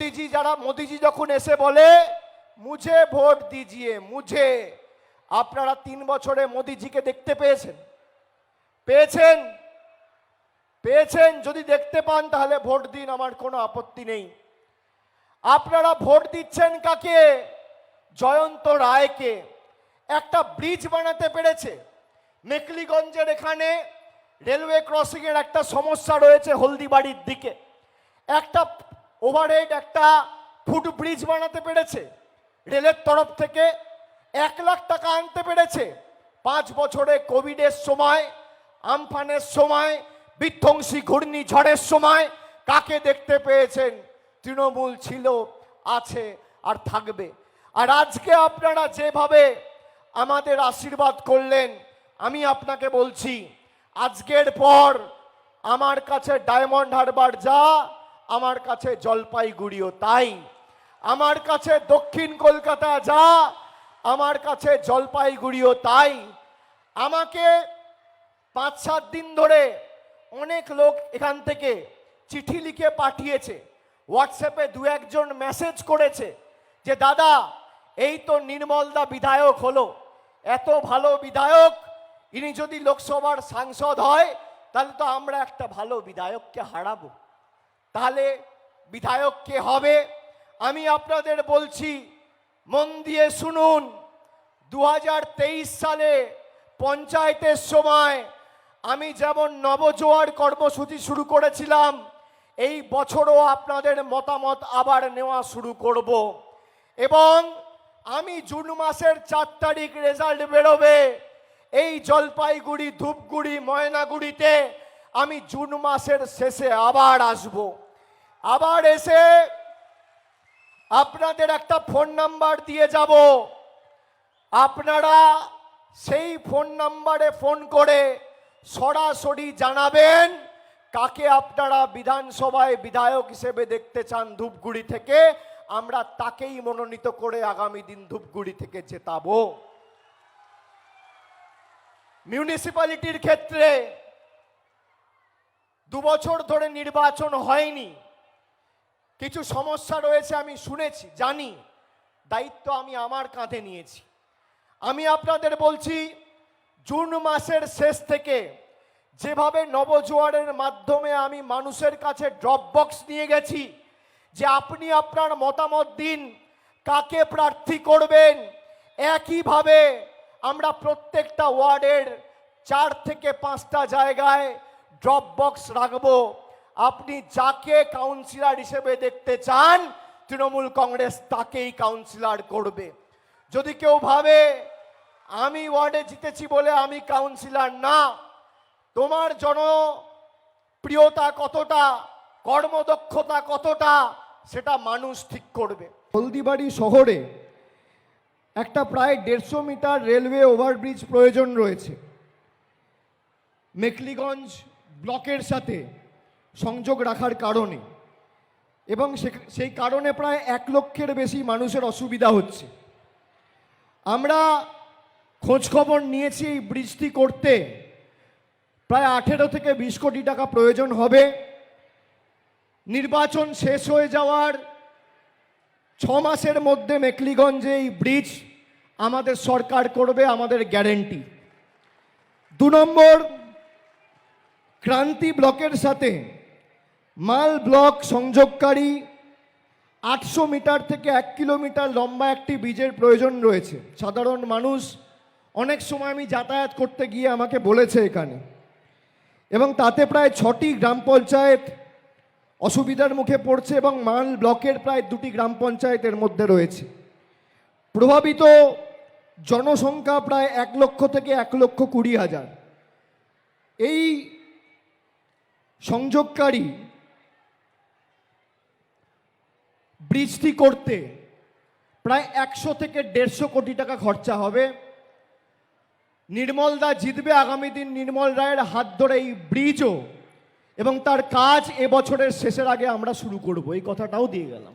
মোদিজি, যারা মোদিজি যখন এসে বলে, মুঝে ভোট দিজিয়ে, মুঝে। আপনারা তিন বছরে মোদিজিকে দেখতে পেয়েছেন? পেয়েছেন? পেয়েছেন? যদি দেখতে পান, তাহলে ভোট দিন, আমার কোনো আপত্তি নেই। আপনারা ভোট দিচ্ছেন কাকে? জয়ন্ত রায়কে। একটা ব্রিজ বানাতে পেরেছে। মেকলিগঞ্জের এখানে রেলওয়ে ক্রসিং এর একটা সমস্যা রয়েছে হলদিবাড়ির দিকে। একটা ওভারহেড একটা ফুট ব্রিজ বানাতে পেরেছে। রেলের তরফ থেকে এক লাখ টাকা আনতে পেরেছে। পাঁচ বছরে কোভিডের সময়, আমফানের সময়, বিধ্বংসী ঘূর্ণিঝড়ের সময় কাকে দেখতে পেয়েছেন? তৃণমূল ছিল, আছে, আর থাকবে। আর আজকে আপনারা যেভাবে আমাদের আশীর্বাদ করলেন, আমি আপনাকে বলছি, আজকের পর আমার কাছে ডায়মন্ড হারবার যা আমার কাছে জলপাইগুড়িও তাই। আমার কাছে দক্ষিণ কলকাতা যা, আমার কাছে জলপাইগুড়িও তাই। আমাকে পাঁচ, সাত দিন ধরে অনেক লোক এখান থেকে চিঠি লিখে পাঠিয়েছে, হোয়াটসঅ্যাপে দু একজন মেসেজ করেছে যে, দাদা, এই তো নির্মলদা বিধায়ক হলো। এত ভালো বিধায়ক, ইনি যদি লোকসভার সাংসদ হয়, তাহলে তো আমরা একটা ভালো বিধায়ককে হারাবো। তাহলে বিধায়ক কে হবে? আমি আপনাদের বলছি, মন দিয়ে শুনুন দু হাজার তেইশ সালে পঞ্চায়েতের সময় আমি যেমন নবজোয়ার কর্মসূচি শুরু করেছিলাম, এই বছরও আপনাদের মতামত আবার নেওয়া শুরু করব। এবং আমি জুন মাসের চার তারিখ রেজাল্ট বেরোবে, এই জলপাইগুড়ি, ধূপগুড়ি, ময়নাগুড়িতে আমি জুন মাসের শেষে আবার আসব। আবার এসে আপনাদের একটা ফোন নাম্বার দিয়ে যাব। আপনারা সেই ফোন নাম্বারে ফোন করে সরাসরি জানাবেন কাকে আপনারা বিধানসভায় বিধায়ক হিসেবে দেখতে চান ধূপগুড়ি থেকে। আমরা তাকেই মনোনীত করে আগামী দিন ধূপগুড়ি থেকে জেতাবো। মিউনিসিপ্যালিটির ক্ষেত্রে দু বছর ধরে নির্বাচন হয়নি। কিছু সমস্যা রয়েছে আমি শুনেছি, জানি। দায়িত্ব আমি আমার কাঁধে নিয়েছি। আমি আপনাদের বলছি, জুন মাসের শেষ থেকে যেভাবে নবজোয়ারের মাধ্যমে আমি মানুষের কাছে ড্রপ বক্স নিয়ে গেছি, যে আপনি আপনার মতামত দিন, কাকে প্রার্থী করবেন, একইভাবে আমরা প্রত্যেকটা ওয়ার্ডের চার থেকে পাঁচটা জায়গায় ড্রপ বক্স রাখব। আপনি যাকে কাউন্সিলর হিসেবে দেখতে চান, তৃণমূল কংগ্রেস তাকেই কাউন্সিলর করবে। যদি কেউ ভাবে, আমি ওয়ার্ডে জিতেছি বলে আমি কাউন্সিলর না, তোমার জনপ্রিয়তা কতটা, কর্মদক্ষতা কতটা, সেটা মানুষ ঠিক করবে। হলদিবাড়ি শহরে একটা প্রায় দেড়শো মিটার রেলওয়ে ওভারব্রিজ প্রয়োজন রয়েছে। মেকলিগঞ্জ ব্লকের সাথে সংযোগ রাখার কারণে। এবং সেই কারণে প্রায় এক লক্ষের বেশি মানুষের অসুবিধা হচ্ছে। আমরা খোঁজখবর নিয়েছি এই ব্রিজটি করতে। প্রায় আঠেরো থেকে বিশ কোটি টাকা প্রয়োজন হবে। নির্বাচন শেষ হয়ে যাওয়ার ছ মাসের মধ্যে মেকলিগঞ্জে এই ব্রিজ আমাদের সরকার করবে, আমাদের গ্যারেন্টি। দু নম্বর ক্রান্তি ব্লকের সাথে মাল ব্লক সংযোগকারী আটশো মিটার থেকে এক কিলোমিটার লম্বা একটি ব্রিজের প্রয়োজন রয়েছে। সাধারণ মানুষ অনেক সময় আমি যাতায়াত করতে গিয়ে আমাকে বলেছে এখানে। এবং তাতে প্রায় ছটি গ্রাম পঞ্চায়েত অসুবিধার মুখে পড়ছে এবং মাল ব্লকের প্রায় দুটি গ্রাম পঞ্চায়েতের মধ্যে রয়েছে। প্রভাবিত জনসংখ্যা প্রায় এক লক্ষ থেকে এক লক্ষ কুড়ি হাজার। এই সংযোগকারী ব্রিজটি করতে প্রায় একশো থেকে দেড়শো কোটি টাকা খরচা হবে। নির্মলদা জিতবে আগামী দিন নির্মল রায়ের হাত ধরে এই ব্রিজও এবং তার কাজ এবছরের শেষের আগে আমরা শুরু করব। এই কথাটাও দিয়ে গেলাম।